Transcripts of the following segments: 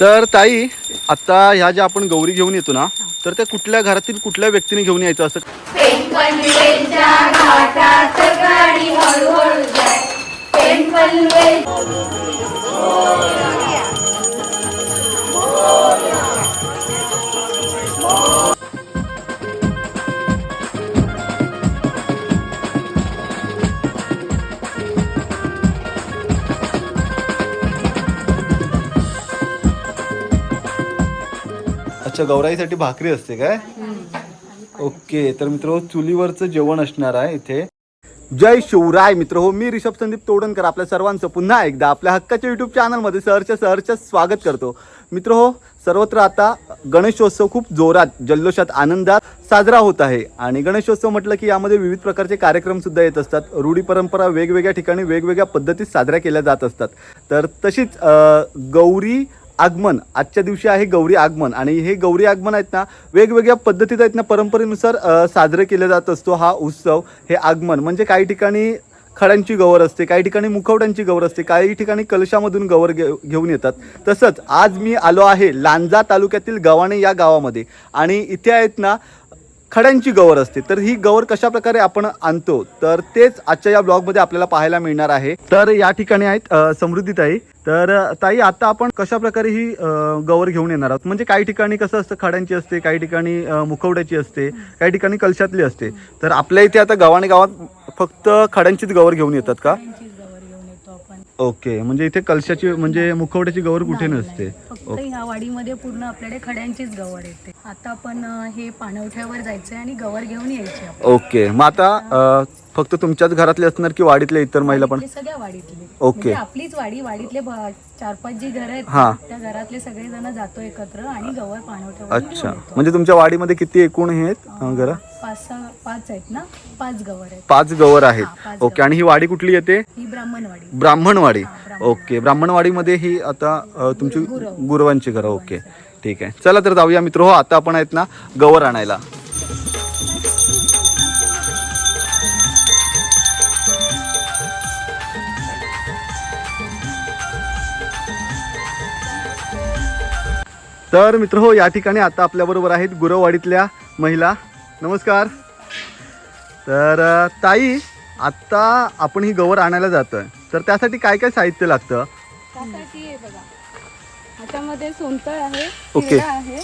तर ताई आता ह्या ज्या आपण गौरी घेऊन येतो ना तर त्या कुठल्या घरातील कुठल्या व्यक्तीने घेऊन यायचं असं? अच्छा गौराईसाठी भाकरी असते काय? ओके तर मित्र चुलीवरचं जेवण असणार आहे इथे. जय शिवराय मित्र हो मी रिषभ संदीप तोडणकर आपल्या सर्वांचं पुन्हा एकदा आपल्या हक्काच्या युट्यूब चॅनलमध्ये सहरच्या सहरच्या स्वागत करतो. मित्र हो सर्वत्र आता गणेशोत्सव खूप जोरात जल्लोषात आनंदात साजरा होत आहे. आणि गणेशोत्सव म्हटलं की यामध्ये विविध प्रकारचे कार्यक्रम सुद्धा येत असतात. रूढी परंपरा वेगवेगळ्या ठिकाणी वेगवेगळ्या पद्धतीत साजऱ्या केल्या जात असतात. तर तशीच गौरी आगमन. आजच्या दिवशी आहे गौरी आगमन. आणि हे गौरी आगमन आहेत ना वेगवेगळ्या पद्धतीत आहेत ना परंपरेनुसार साजरे केले जात असतो हा उत्सव हे आगमन. म्हणजे काही ठिकाणी खड्यांची गवर असते काही ठिकाणी मुखवट्यांची गवर असते काही ठिकाणी कलशामधून गवर घे घेऊन येतात. तसंच आज मी आलो आहे लांजा तालुक्यातील गव्हाणे या गावामध्ये. आणि इथे आहेत ना खड्यांची गवर असते. तर ही गवर कशा प्रकारे आपण आणतो? तर तेच आजच्या या ब्लॉगमध्ये आपल्याला पाहायला मिळणार आहे. तर या ठिकाणी आहेत समृद्धी ताई. तर ताई आता आपण कशा प्रकारे ही गवर घेऊन येणार आहोत? म्हणजे काही ठिकाणी कसं असतं खड्यांची असते काही ठिकाणी मुखवड्याची मुखवट्याची असते काही ठिकाणी कलशातली असते. तर आपल्या इथे आता गावाने गावात फक्त खड्यांचीच गवर घेऊन येतात का त्यांचीच गवर घेऊन येतो आपण ओके म्हणजे इथे कलशाची म्हणजे मुखवट्याची गवर कुठे नाही, नसते. फक्त ह्या वाडीमध्ये पूर्ण आपल्याकडे खड्यांचीच गवर येते. आता आपण अं, हे पाणवठ्यावर जायचंय आणि गवर घेऊन यायची आपण ओके मग आता अ, फक्त तुमच्याच घरातले असणार की वाडीतले इतर महिला पण? सगळ्या वाडीतले. ओके. म्हणजे आपलीच वाडी वाडीतले चार पाच जी घर आहेत हा. त्या घरातले सगळे जण जातो एकत्र आणि गवर पाणवठ्यावर अच्छा. म्हणजे तुमच्या वाडीमध्ये किती एकूण हे आहेत अ, घरं? पाच सहा पाच आहेत ना? पाच गवर आहेत. पाच गवर आहेत. हा, पाच ओके. आणि ही वाडी कुठली येते? ही ब्राह्मणवाडी. ब्राह्मणवाडी. हा, ब्राह्मणवाडी. ओके. ब्राह्मणवाडीमध्ये ही आता अ, तुमची गुरव. गुरवांची घरं. ओके. ठीक आहे. चला तर जाऊया मित्र. हो आता आपण आहेत ना गवर आणायला. तर मित्र हो या ठिकाणी आता आपल्याबरोबर आहेत गुरववाडीतल्या महिला. नमस्कार. तर ताई आत्ता आपण ही गवर आणायला जातोय. तर त्यासाठी काय काय साहित्य लागतं? त्यासाठी हे बघा. ह्याच्यामध्ये सोनतळ आहे ओके. हिरडा आहे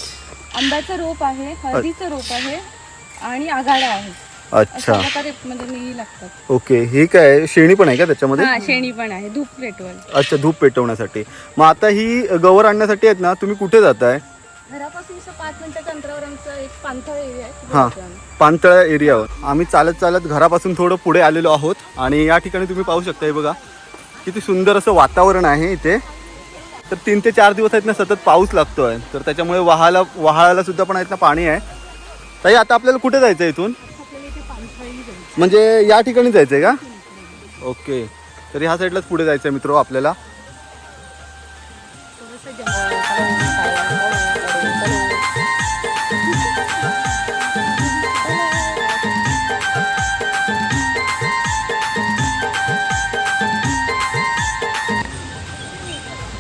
आंब्याचं रोप आहे हळदीचं रोप आहे आणि आघाडा आहे. अच्छा. अशा प्रकारे म्हणजे मी लागतात. ओके ही काय शेणी पण आहे का त्याच्यामध्ये? हा शेणी पण आहे धूप पेटवल अच्छा धूप पेटवण्यासाठी. मग आता ही गवर आणण्यासाठी आहेत ना तुम्ही कुठे जाताय? घरापासून असं पाच मिनिटाच्या अंतरावर आमचं एक पाणथळ एरिया आहे. तिथे हा जातो आम्ही. पानतळा एरियावर. आम्ही चालत चालत घरापासून थोडं पुढे आलेलो आहोत आणि या ठिकाणी तुम्ही पाहू शकता हे बघा किती सुंदर असं वातावरण आहे इथे. तर तीन ते चार दिवस आहेत ना सतत पाऊस लागतोय. तर त्याच्यामुळे वहायला वहाळाला सुद्धा पण आहेत ना पाणी आहे. ताई आता आपल्याला कुठे जायचं इथून? म्हणजे या ठिकाणी जायचंय का? ओके. तर ह्या साईडलाच पुढे जायचंय मित्र हो आपल्याला.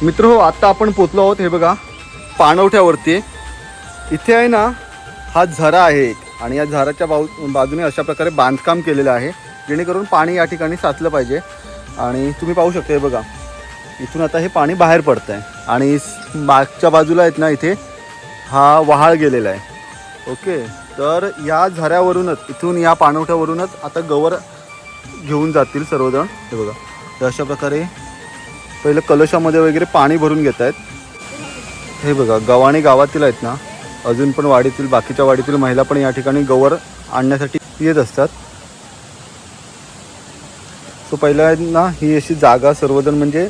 मित्र हो आत्ता आपण पोचलो आहोत हे बघा पाणवठ्यावरती. इथे आहे ना हा झरा आहे एक. आणि या झराच्या बाऊ बाजूने अशा प्रकारे बांधकाम केलेलं आहे जेणेकरून पाणी या ठिकाणी साचलं पाहिजे. आणि तुम्ही पाहू शकता हे बघा इथून आता हे पाणी बाहेर पडतं आहे आणि मागच्या बाजूला आहेत ना इथे हा वहाळ गेलेला आहे. ओके तर या झऱ्यावरूनच इथून या पाणवठ्यावरूनच आता गवर घेऊन जातील सर्वजण. हे बघा तर अशा प्रकारे पहिलं कलशामध्ये वगैरे पाणी भरून घेत आहेत हे बघा गव्हाणे गावातील आहेत ना अजून पण वाडीतील बाकीच्या वाडीतील महिला पण या ठिकाणी गवर आणण्यासाठी येत असतात. सो पहिल्यांदा ही अशी जागा सर्वजण म्हणजे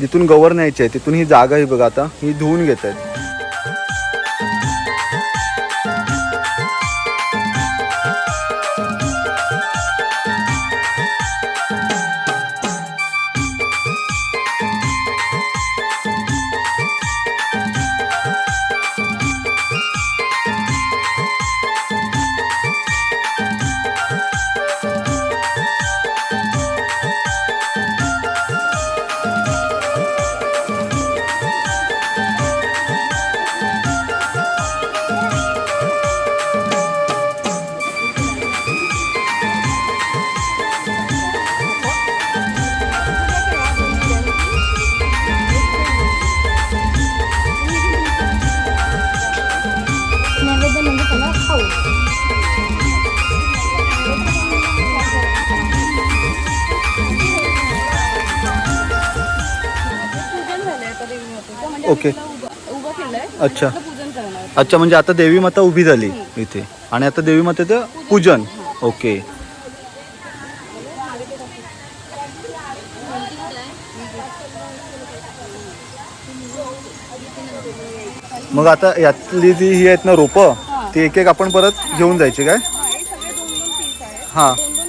जिथून गवर न्यायची आहे तिथून ही जागा ही बघा आता ही धुवून घेत आहेत आणि अच्छा. त्याचं पूजन करणार. अच्छा म्हणजे आता देवी माता उभी झाली इथे. आणि आता देवी मातेचं पूजन. ओके. मग आता यातली जी ही आहेत ना रोपं ती एक एक आपण परत घेऊन जायची काय? हा हे सगळे दोन दोन पीस आहेत. हां. दोन दोन.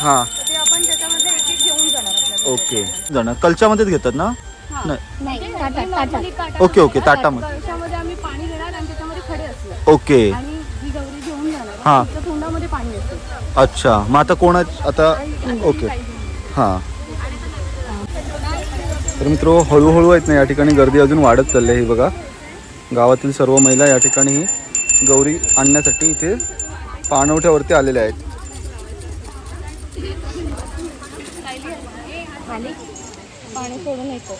हां. तर ते आपण त्याच्यामध्ये एक एक घेऊन जाणार आपल्याला. ओके. जण कलच्यामध्येच घेतात ना? नाही नाही ताटात ताटात ओके ओके ताटामध्ये कळशामध्ये आम्ही पाणी घेणार आणि त्याच्यामध्ये खडे असणार ओके. आणि ही गौरी घेऊन जाणार. तिच्या तोंडामध्ये पाणी असेल अच्छा. मग आता कोणा आता ओके. हां. तर मित्र हळूहळू आहेत ना या ठिकाणी गर्दी अजून वाढत चालली आहे ही बघा. गावातील सर्व महिला या ठिकाणी ही गौरी आणण्यासाठी इथे पाणवठ्यावरती आलेल्या आहेत. पाणी सोडून येतो.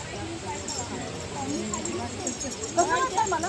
मला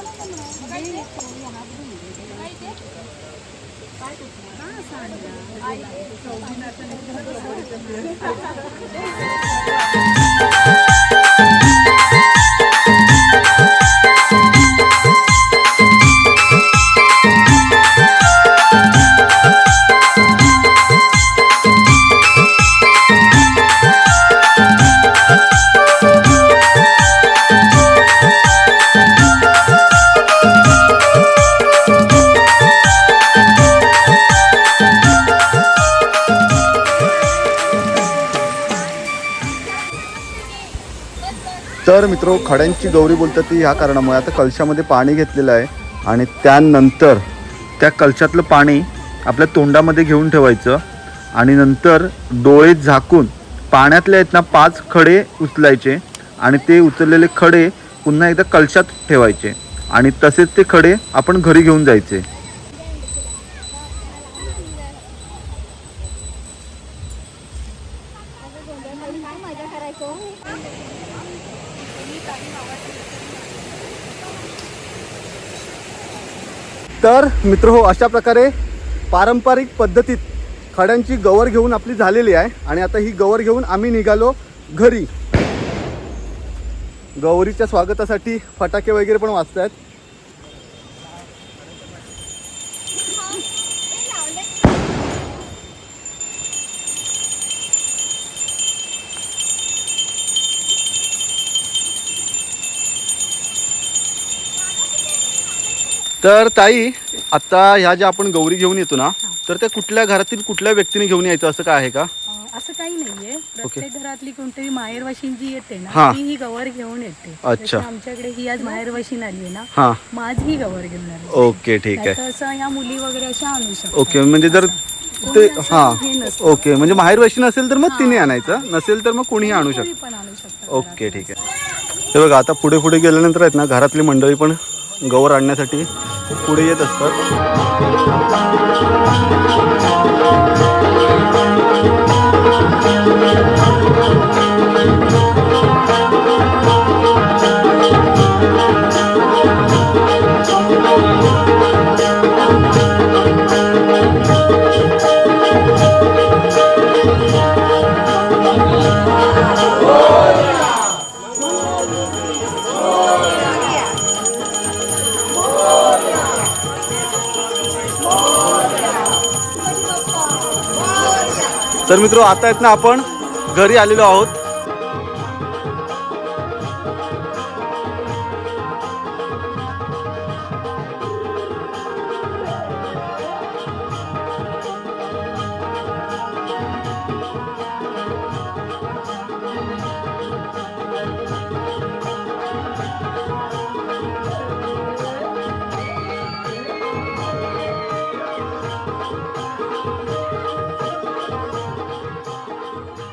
तर मित्र खड्यांची गौरी बोलतात ती ह्या कारणामुळे. आता कलशामध्ये पाणी घेतलेलं आहे आणि त्यानंतर त्या कलशातलं पाणी आपल्या तोंडामध्ये घेऊन ठेवायचं आणि नंतर डोळे झाकून पाण्यातले आहेत ना पाच खडे उचलायचे आणि ते उचललेले खडे पुन्हा एकदा कलशात ठेवायचे आणि तसेच ते खडे आपण घरी घेऊन जायचे. तर मित्र हो अशा प्रकारे पारंपरिक पद्धतीत खड्यांची गवर घेऊन आपली झालेली आहे आणि आता ही गवर घेऊन आम्ही निघालो घरी. गौरीच्या स्वागतासाठी फटाके वगैरे पण वाचत आहेत तर ताई आता ह्या ज्या आपण गौरी घेऊन येतो ना तर त्या कुठल्या घरातील कुठल्या व्यक्तीने घेऊन यायचं असं काय आहे का? अं, असं काही नाहीये. प्रत्येक घरातली कोणतरी माहेरवाशीन जी येते हा. ना ती ही गवर घेऊन येते. अच्छा. जसं आमच्याकडे ही आज माहेरवाशीन आली आहे ना हां. माझ ही गवर घेऊन आली ओके ठीक आहे. नाहीतर असं या मुली वगैरे अशा आणू शकतात. ओके म्हणजे जर ते हां. हे नसतं. ओके म्हणजे माहेर वैशी नसेल तर मग तिने आणायचं नसेल तर मग कोणीही आणू कोणी शकतं. पण आणू शकतात ओके ठीक आहे. हे बघा आता पुढे पुढे गेल्यानंतर आहेत ना घरातली मंडळी पण गौर आणण्यासाठी पुढे येत असतात. मित्र आता आहेत ना आपण घरी आलेलो आहोत.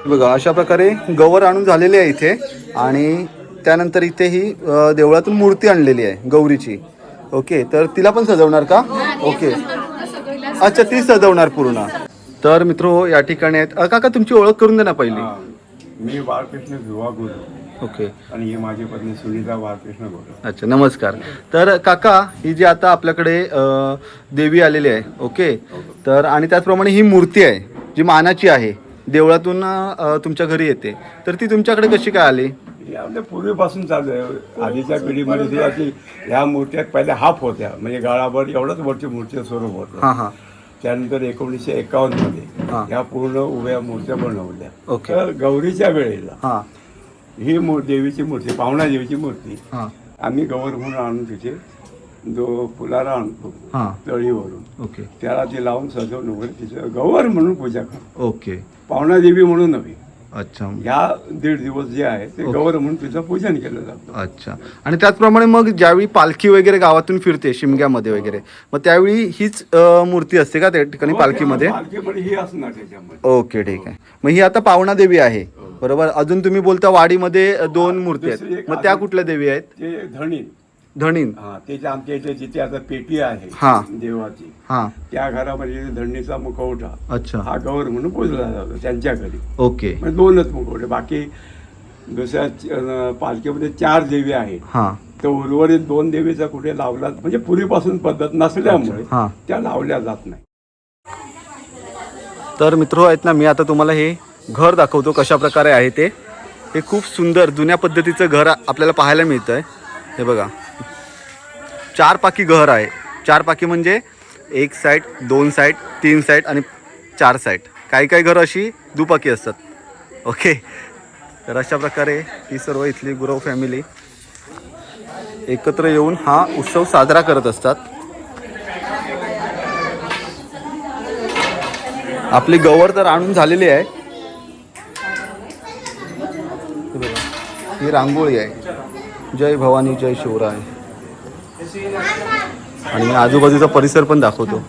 बघा अशा प्रकारे गवर आणून झालेली आहे इथे. आणि त्यानंतर इथे ही देवळातून मूर्ती आणलेली आहे गौरीची. ओके तर तिला पण सजवणार का? ओके. अच्छा ती सजवणार पूर्ण. तर मित्र या ठिकाणी आहेत. अ, काका तुमची ओळख करून द्या ना पहिली. हा. मी बाळकृष्ण ध्रुवा गुरु. ओके. आणि ही माझी पत्नी सुनीता बाळकृष्ण गुरु. अच्छा नमस्कार. तर काका ही जी आता आपल्याकडे अ, देवी आलेली आहे ओके. तर आणि त्याचप्रमाणे ही मूर्ती आहे जी मानाची आहे. देवळातून अ, तुमच्या घरी येते. तर ती तुमच्याकडे कशी काय आली? हे आपल्या पूर्वीपासून चालू आहे. आधीच्या पिढीमध्ये ते अशी ह्या मूर्त्या पहिल्या हाफ होत्या. म्हणजे गाळाभर एवढंच वरची मूर्ती स्वरूप होतं. हां हां. त्यानंतर एकोणीसशे एकावन्न हा. मध्ये ह्या पूर्ण उभ्या मूर्त्या बनवल्या. ओके. तर गौरीच्या वेळेला हां. ही मूर देवीची मूर्ती पावणा देवीची मूर्ती हां. आम्ही गौर म्हणून आणून तिथे जो फुलारा आणतो हां. तळीवरून. ओके. त्याला ती लावून सजवून वगैरे तिचं गौर म्हणून पूजा करतो. ओके. पावणा देवी म्हणून नव्हे. अच्छा. ह्या दीड दिवस जे आहे ते गौर म्हणून तिचं पूजन केलं जातं. अच्छा. आणि त्याचप्रमाणे मग ज्यावेळी पालखी वगैरे गावातून फिरते शिमग्यामध्ये वगैरे मग त्यावेळी हीच अ, मूर्ती असते का त्या ठिकाणी पालखीमध्ये? पालखीमध्ये ही असणार त्याच्यामध्ये. ओके ठीक आहे. मग ही आता पावणा देवी आहे बरोबर? अजून तुम्ही बोलता वाडीमध्ये अ, दोन मूर्ती दुसरी आहेत एक मग त्या कुठल्या देवी आहेत? ते धणी. धणीन. हा त्याच्या आमच्या इथे जिथे आता पेटी आहे हा. देवाची हां. त्या घरामध्ये धरणीचा मुखवटा. अच्छा. हा गौर म्हणून पूजला जातो त्यांच्या घरी ओके. म्हणजे दोनच मुखवटे. बाकी दुसऱ्या अं, पालखीमध्ये चार देवी आहेत. हां. तर उर्वरित दोन देवीचा कुठे लावला म्हणजे पूर्वीपासून पद्धत नसल्यामुळे हा. त्या लावल्या जात नाही. तर मित्र आहेत ना मी आता तुम्हाला हे घर दाखवतो कशा प्रकारे आहे ते. हे खूप सुंदर जुन्या पद्धतीचं घर आपल्याला पाहायला मिळतं आहे हे बघा. चार पाकी घर आहे. चार पाकी म्हणजे एक साईड दोन साईड तीन साईड आणि चार साईड काही काही घरं अशी दुपाकी असतात. ओके तर अशा प्रकारे ही सर्व इथली गुरव फॅमिली एकत्र येऊन हा उत्सव साजरा करत असतात. आपली गवर तर आणून झालेली आहे. ही रांगोळी आहे. जय भवानी जय शिवराय. आणि मी आजूबाजूचा परिसर पण दाखवतो.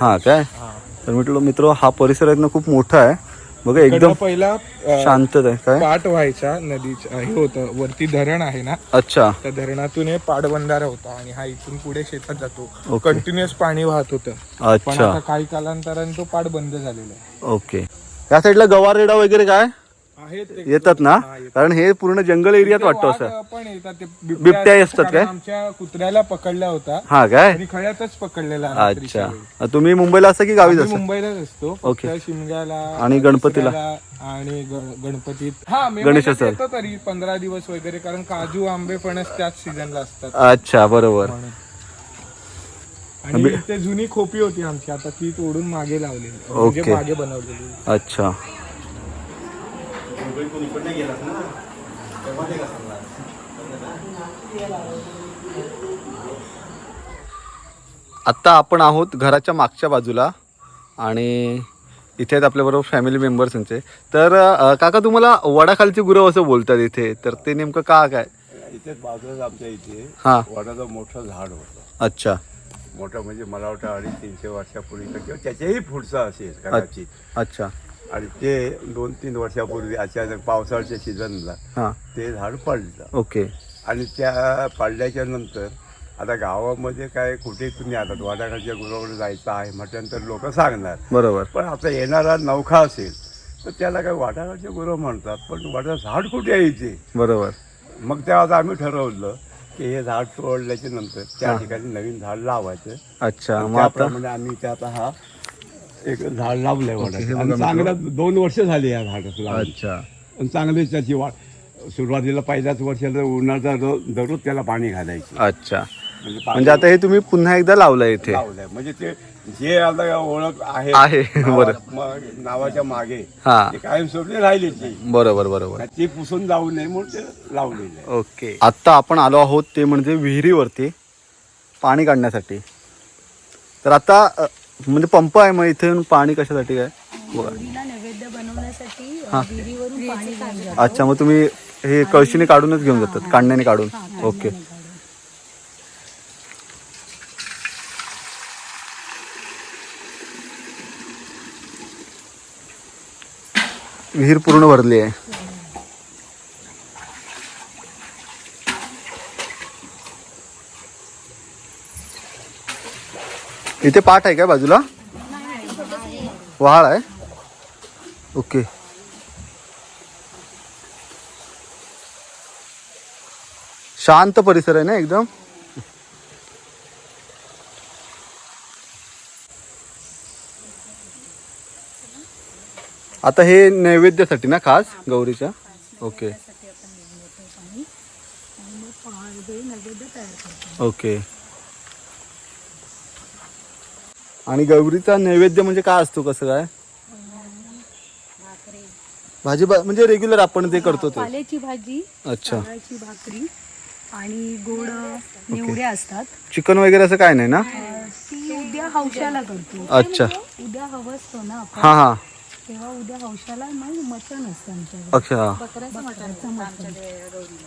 हा काय? तर म्हटलं मित्र हा परिसर आहे ना खूप मोठा आहे. बघा एकदम पहिला शांतता आहे काय? पाट व्हायचा नदीच्या हे होतं वरती धरण आहे ना? अच्छा. त्या धरणातून हे पाटबंधारा होता आणि हा इथून पुढे शेतात जातो. कंटिन्युअस पाणी वाहत होतं. पण अच्छा. आता काही कालांतराने तो पाट बंद झालेला आहे. ओके. या साईडला गवार रेडा वगैरे काय? येतात ना. कारण हे पूर्ण जंगल एरियात वाटतं असं. पण येतात ते बिबट्या असतात. काय? आमच्या कुत्र्याला पकडला होता. हा काय? आणि खळ्यातच पकडलेला अच्छा. वेळी. तुम्ही मुंबईला असता की गावीच आम्ही असता? मुंबईलाच असतो. ओके. फक्त शिमग्याला आणि गणपतीला? दसऱ्याला आणि ग- गणपतीत. हा मे येतो तरी पंधरा दिवस वगैरे कारण काजू आंबे फणस त्याच सीझनला असतात. अच्छा बरोबर. म्हणून. आणि ते जुनी खोपी होती आमची आता ती तोडून मागे लावलेली. म्हणजे. मागे बनवलेली. अच्छा. आत्ता आपण आहोत घराच्या मागच्या बाजूला आणि इथे आहेत आपल्याबरोबर फॅमिली मेंबर्स यांचे. तर काका तुम्हाला वडाखालची गुरव असं बोलतात इथे. तर ते नेमकं का काय? इथे बाजूला आमच्या इथे हां. वडाचं मोठं झाड होतं. अच्छा. मोठं म्हणजे मला वाटतं अडीच तीनशे वर्षापूर्वी किंवा त्याच्याही पुढचं असेल कदाचित. अच्छा. आणि ते दोन तीन वर्षापूर्वी अचानक पावसाळ्याच्या सीझनला ते झाड पडलं. ओके. आणि त्या पडल्याच्या नंतर आता गावामध्ये काय कुठे तुम्ही आता वाटाखालच्या गुरावर जायचं आहे म्हटल्यानंतर लोक सांगणार. बरोबर. पण आता येणारा नौखा असेल तर त्याला काय वाटाखालचे गुरव म्हणतात पण वाटा झाड कुठे इथे? बरोबर. मग तेव्हा आम्ही ठरवलं की हे झाड तोडल्याच्या नंतर त्या ठिकाणी नवीन झाड लावायचं. अच्छा त्याप्रमाणे आम्ही आता हा एक झाड लावलंय आणि चांगलं दोन वर्ष झाली या झाडाचं लावून अच्छा. आणि चांगलीच त्याची वाढ. सुरुवातीला पहिल्याच वर्षाला उन्हाचा दररोज त्याला पाणी घालायचं. अच्छा. म्हणजे म्हणजे आता हे तुम्ही पुन्हा एकदा लावलंय इथे. लावलंय. म्हणजे ते जे आता ओळख आहे आहे, बरं. नावाच्या मागे हा. ते कायमस्वरूपी राहिली ती बरोबर. बरोबर ती पुसून जाऊ नये म्हणून ते लावलेलं. आहे ओके. आत्ता आपण आलो आहोत ते म्हणजे विहिरीवरती पाणी काढण्यासाठी. तर आता अ, म्हणजे पंप आहे मग इथे येऊन पाणी कशासाठी काय? बघा गौरीला नैवेद्य बनवण्यासाठी अ, विहिरीवरून पाणी घेऊन जातो. अच्छा मग तुम्ही हे कळशीने काढूनच घेऊन जातात काढण्याने काढून. ओके. विहीर पूर्ण भरली आहे. इथे पाठ आहे काय बाजूला? वाळ आहे. ओके. शांत परिसर आहे ना एकदम? आता हे नैवेद्यासाठी ना खास गौरीच्या? ओके. ओके. आणि गौरीचा नैवेद्य म्हणजे काय असतो कसं काय? भाजी भा- म्हणजे रेग्युलर आपण ते करतो ते. पाल्याची भाजी अच्छा. तांदळाची भाकरी आणि गोड निवड्या असतात. चिकन वगैरे असं काय नाही ना? ती उद्या हौशाला करतो. अच्छा. उद्या हवं असतो ना आपण. हा हा. तेव्हा उद्या हौशाला मग मटण असतं आमच्याकडे. अच्छा. बकऱ्याचं मटण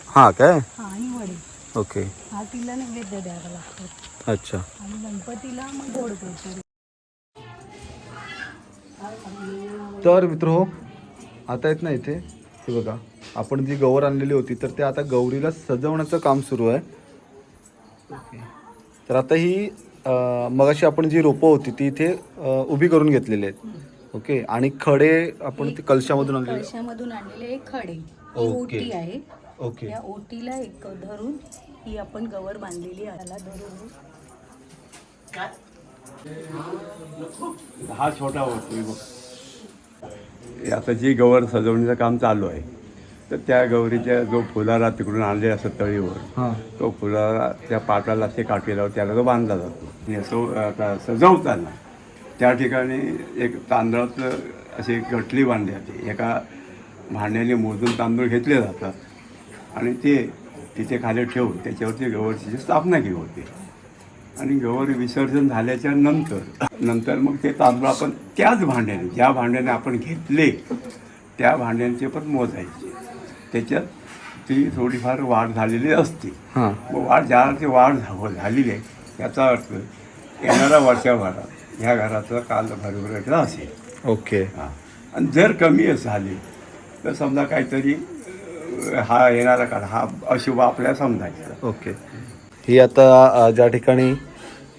हा काय? हा आणि वडे. ओके. हा तिला नैवेद्य द्यावा लागतो. अच्छा. आणि गणपतीला मग गोड करतो. तर मित्र हो आता येत ना इथे. हे बघा आपण जी गवर आणलेली होती तर ते आता गौरीला सजवण्याचं काम सुरू आहे. ओके. तर आता ही मगाशी आपण जी रोपं होती ती इथे उभी करून घेतलेली आहेत. ओके? आणि खडे आपण ते कलशामधून आणलेले कळशामधून आणलेले एक खडे. ही ओके. ओटी आहे. ओके. या ओटीला एक धरून ही आपण गवर बांधलेली आहे. त्याला धरून. हा छोटा होतो बघ. आता जी गवर सजवण्याचं काम चालू आहे तर त्या गौरीच्या जो फुलारा तिकडून आणलेला असतो तळीवर हां. तो फुलारा त्या पाटाला असे लावून त्याला तो बांधला जातो. आणि असं आता सजवताना त्या ठिकाणी एक तांदळाचं अशी गटली बांधली जाते. एका भांड्याने मोजून तांदूळ घेतले जातात आणि ते तिथे खाली ठेवून त्याच्यावरती गवरची स्थापना केली होती आणि गौर विसर्जन झाल्याच्यानंतर नंतर मग ते तांदूळ आपण त्याच भांड्याने ज्या भांड्याने आपण घेतले त्या भांड्यांचे पण मोजायचे. त्याच्यात ती थोडीफार वाढ झालेली असते. हां. मग वाढ ज्या ती वाढ झालेली आहे याचा अर्थ येणाऱ्या वर्षभरात ह्या घराचा काल भरभराटला असेल. ओके. हां. आणि जर कमी झाली तर समजा काहीतरी हा येणारा काळ हा अशुभ आपल्याला समजायचा. ओके. ही आता ज्या ठिकाणी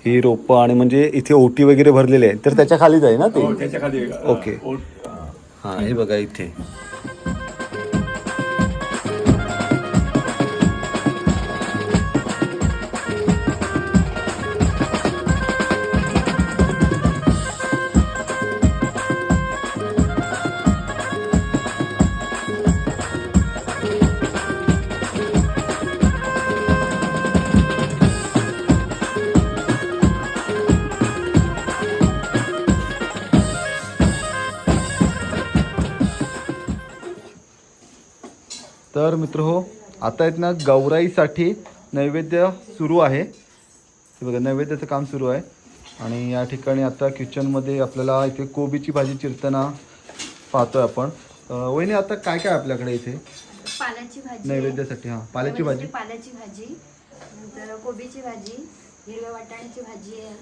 ही रोपं आणि म्हणजे इथे ओटी वगैरे भरलेली आहे तर त्याच्या खालीच आहे ना ते? हो, त्याच्याखाली अं, ओके. हा हे बघा इथे. मित्र हो आता आहेत ना गौराईसाठी नैवेद्य सुरू आहे. हे बघा नैवेद्याचं काम सुरू आहे. आणि या ठिकाणी आता किचनमध्ये आपल्याला इथे कोबीची भाजी चिरताना पाहतोय आपण. अं, वहिनी आता काय काय आपल्याकडे इथे? पाल्याची भाजी. नैवेद्यासाठी हां पाल्याची भाजी. पाल्याची भाजी नंतर कोबीची भाजी हिरव्या वाटाण्याची भाजी आहे.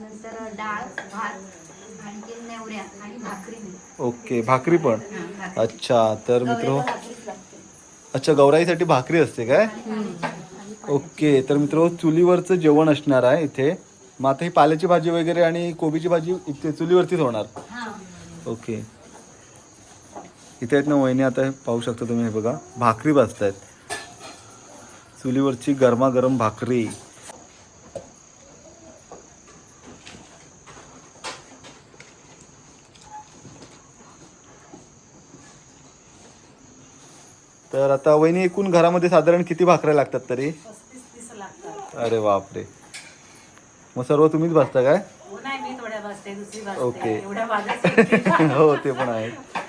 नंतर डाळ भात आणखी नेवऱ्या आणि भाकरी. ओके भाकरी पण? हा. अच्छा तर मित्र हो गौऱ्याला भाकरीच लागते. अच्छा गौराईसाठी भाकरी असते काय? ओके तर मित्र चुलीवरचं जेवण असणार आहे इथे. मग आता ही पाल्याची भाजी वगैरे आणि कोबीची भाजी इथे चुलीवरतीच होणार. ओके. इथे आहेत ना वहिनी आता हे पाहू शकता तुम्ही हे बघा. भाकरी भाजतायत. चुलीवरची गरमागरम भाकरी. तर आता वहिनी एकूण घरामध्ये साधारण किती भाकऱ्या लागतात तरी? अरे बापरे. मग सर्व तुम्हीच भाजता काय? वाजते ओके. हो ते पण आहे.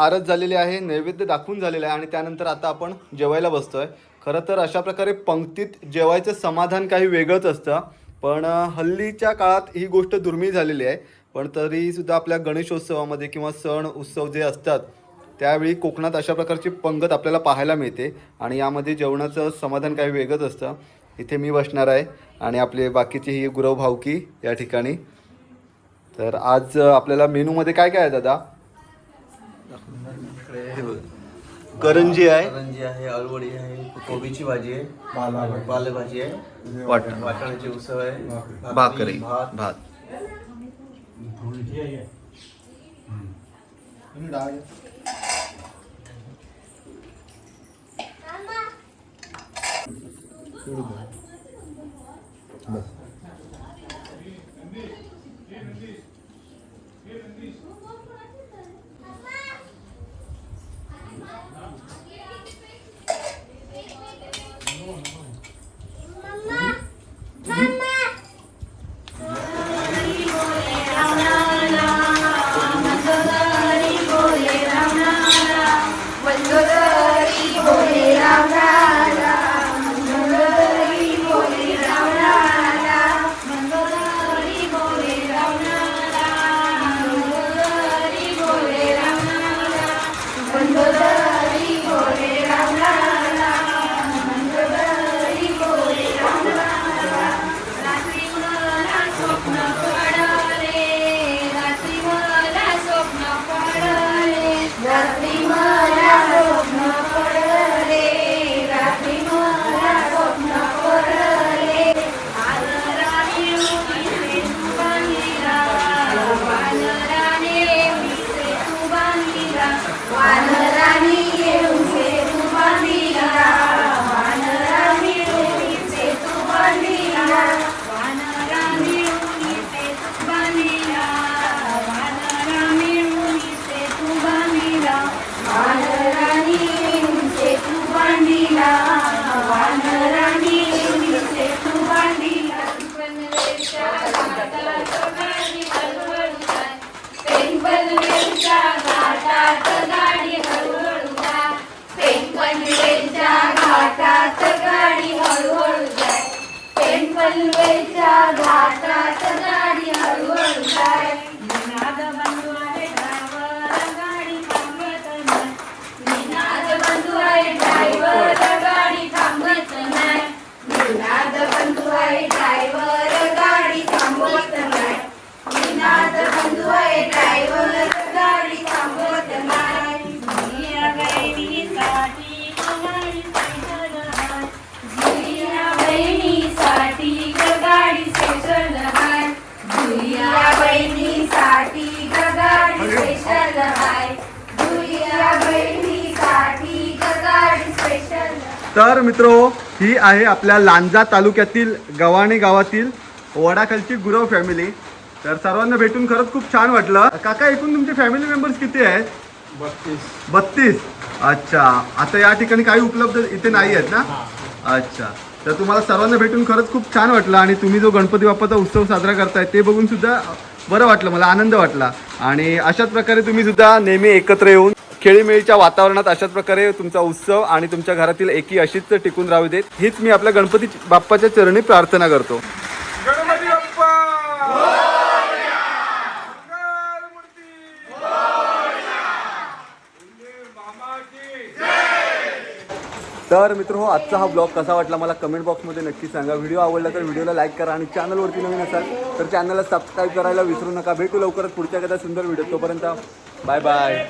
आरत झालेली आहे नैवेद्य दाखवून झालेलं आहे आणि त्यानंतर आता आपण जेवायला बसतोय. खरं तर अशा प्रकारे पंक्तीत जेवायचं समाधान काही वेगळंच असतं. पण हल्लीच्या काळात ही गोष्ट दुर्मिळ झालेली आहे. पण तरीसुद्धा आपल्या गणेशोत्सवामध्ये किंवा सण उत्सव जे असतात त्यावेळी कोकणात अशा प्रकारची पंगत आपल्याला पाहायला मिळते आणि यामध्ये जेवणाचं समाधान काही वेगळंच असतं. इथे मी बसणार आहे आणि आपले बाकीची ही गुरव भावकी या ठिकाणी. तर आज आपल्याला मेनूमध्ये काय काय आहे दादा हे बघ. करंजी आहे. करंजी आहे अलवडी आहे कोबीची भाजी आहे पालेभाजी. आहे. वाट वाटाण्याची उसळ आहे भाकरी. भात. भात. तर मित्र ही आहे आपल्या लांजा तालुक्यातील गव्हाणे गावातील वडाखालची गुरव फॅमिली तर सर्वांना भेटून खरंच खूप छान वाटलं. काका एकूण तुमचे फॅमिली मेंबर्स किती आहेत? बत्तीस. बत्तीस? अच्छा. आता या ठिकाणी काही उपलब्ध इथे नाही आहेत ना? अच्छा. तर तुम्हाला सर्वांना भेटून खरंच खूप छान वाटलं आणि तुम्ही जो गणपती बाप्पाचा उत्सव साजरा करताय ते बघून सुद्धा बरं वाटलं मला आनंद वाटला. आणि अशाच प्रकारे तुम्ही सुद्धा नेहमी एकत्र येऊन खेळीमेळीच्या वातावरणात अशाच प्रकारे तुमचा उत्सव आणि तुमच्या घरातील एकी अशीच टिकून राहू देत. हीच मी आपल्या गणपती बाप्पाच्या चरणी प्रार्थना करतो. तर मित्र हो आजचा हा ब्लॉग कसा वाटला मला कमेंट बॉक्समध्ये नक्की सांगा. व्हिडिओ आवडला तर व्हिडिओला लाईक करा आणि चॅनलवरती नवीन असाल तर चॅनलला सबस्क्राईब करायला विसरू नका. भेटू लवकरच पुढच्या एखाद्या सुंदर व्हिडिओ तोपर्यंत. Bye bye